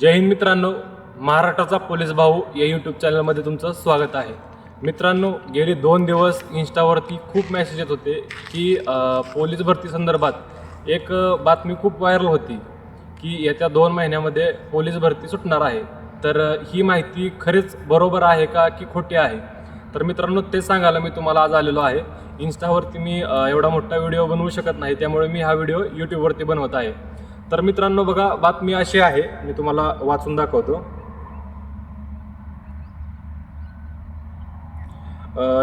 जय हिंद मित्रांनो महाराष्ट्राचा पोलीस भाऊ या यूट्यूब चॅनलमध्ये तुमचं स्वागत आहे. मित्रांनो गेले दोन दिवस इन्स्टावरती खूप मेसेज येत होते की पोलीस भरती संदर्भात एक बातमी खूप व्हायरल होती की येत्या दोन महिन्यामध्ये पोलीस भरती सुटणार आहे. तर ही माहिती खरीच बरोबर आहे का की खोटी आहे? तर मित्रांनो ते सांगायला मी तुम्हाला आज आलेलो आहे. इन्स्टावरती मी एवढा मोठा व्हिडिओ बनवू शकत नाही त्यामुळे मी हा व्हिडिओ यूट्यूबवरती बनवत आहे. तर मित्रांनो बघा बातमी अशी आहे मी तुम्हाला वाचून दाखवतो.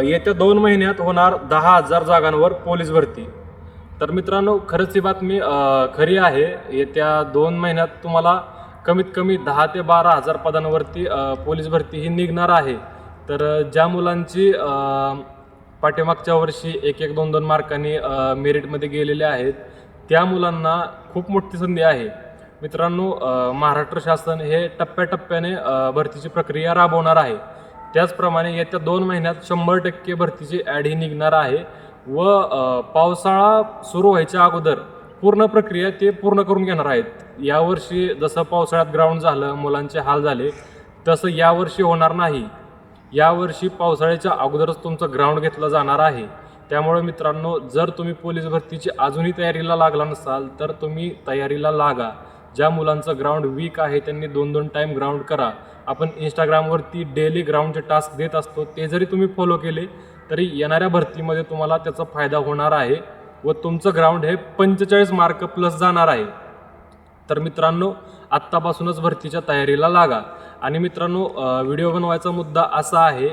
येत्या दोन महिन्यात होणार दहा हजार जागांवर पोलीस भरती. तर मित्रांनो खरंच ही बातमी खरी आहे. येत्या दोन महिन्यात तुम्हाला कमीत कमी दहा ते बारा हजार पदांवरती पोलीस भरती ही निघणार आहे. तर ज्या मुलांची पाठीमागच्या वर्षी एक एक दोन दोन मार्कांनी मेरिटमध्ये गेलेले आहेत त्या मुलांना खूप मोठी संधी आहे. मित्रांनो महाराष्ट्र शासन हे टप्प्याटप्प्याने भरतीची प्रक्रिया राबवणार आहे. त्याचप्रमाणे येत्या दोन महिन्यात शंभर टक्के भरतीची ॲड ही निघणार आहे व पावसाळा सुरू व्हायच्या अगोदर पूर्ण प्रक्रिया ते पूर्ण करून घेणार आहेत. यावर्षी जसं पावसाळ्यात ग्राउंड झालं मुलांचे हाल झाले तसं यावर्षी होणार नाही. यावर्षी पावसाळ्याच्या अगोदरच तुमचं ग्राउंड घेतलं जाणार आहे. त्यामुळे मित्रांनो जर तुम्ही पोलीस भरतीची अजूनही तयारीला लागला नसाल तर तुम्ही तयारीला लागा. ज्या मुलांचं ग्राउंड वीक आहे त्यांनी दोन दोन टाईम ग्राउंड करा. आपण इंस्टाग्रामवरती डेली ग्राउंडचे टास्क देत असतो ते जरी तुम्ही फॉलो केले तरी येणाऱ्या भरतीमध्ये तुम्हाला त्याचा फायदा होणार आहे व तुमचं ग्राउंड हे पंचेचाळीस मार्क प्लस जाणार आहे. तर मित्रांनो आत्तापासूनच भरतीच्या तयारीला लागा. आणि मित्रांनो व्हिडिओ बनवायचा मुद्दा असा आहे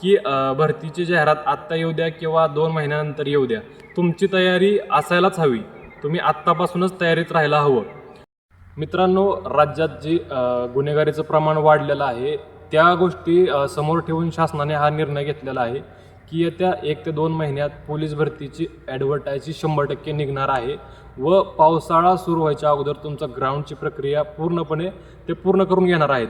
की भरतीची जाहिरात आत्ता येऊ द्या किंवा दोन महिन्यानंतर येऊ द्या. तुमची तयारी असायलाच हवी. तुम्ही आत्तापासूनच तयारीत राहायला हवं. मित्रांनो राज्यात जी गुन्हेगारीचं प्रमाण वाढलेलं आहे त्या गोष्टी समोर ठेवून शासनाने हा निर्णय घेतलेला आहे की येत्या एक ते दोन महिन्यात पोलीस भरतीची ॲडव्हर्टायची शंभर टक्के निघणार आहे व पावसाळा सुरू व्हायच्या अगोदर तुमचा ग्राउंडची प्रक्रिया पूर्णपणे ते पूर्ण करून घेणार आहेत.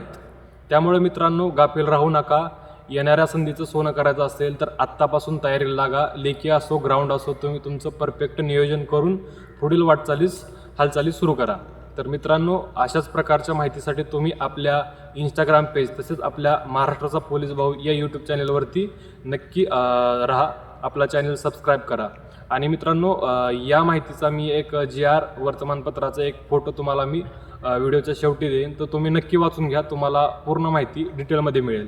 त्यामुळे मित्रांनो गाफील राहू नका. येणाऱ्या संधीचं सोनं करायचं असेल तर आत्तापासून तयारीला लागा. लेखी असो ग्राउंड असो तुम्ही तुमचं परफेक्ट नियोजन करून पुढील वाटचालीस हालचाली सुरू करा. तर मित्रांनो अशाच प्रकारच्या माहितीसाठी तुम्ही आपल्या इंस्टाग्राम पेज तसेच आपल्या महाराष्ट्राचा पोलीस भाऊ या यूट्यूब चॅनलवरती नक्की राहा. आपला चॅनल सबस्क्राईब करा. आणि मित्रांनो या माहितीचा मी एक जी आर वर्तमानपत्राचा एक फोटो तुम्हाला मी व्हिडिओच्या शेवटी देईन. तर तुम्ही नक्की वाचून घ्या. तुम्हाला पूर्ण माहिती डिटेलमध्ये मिळेल.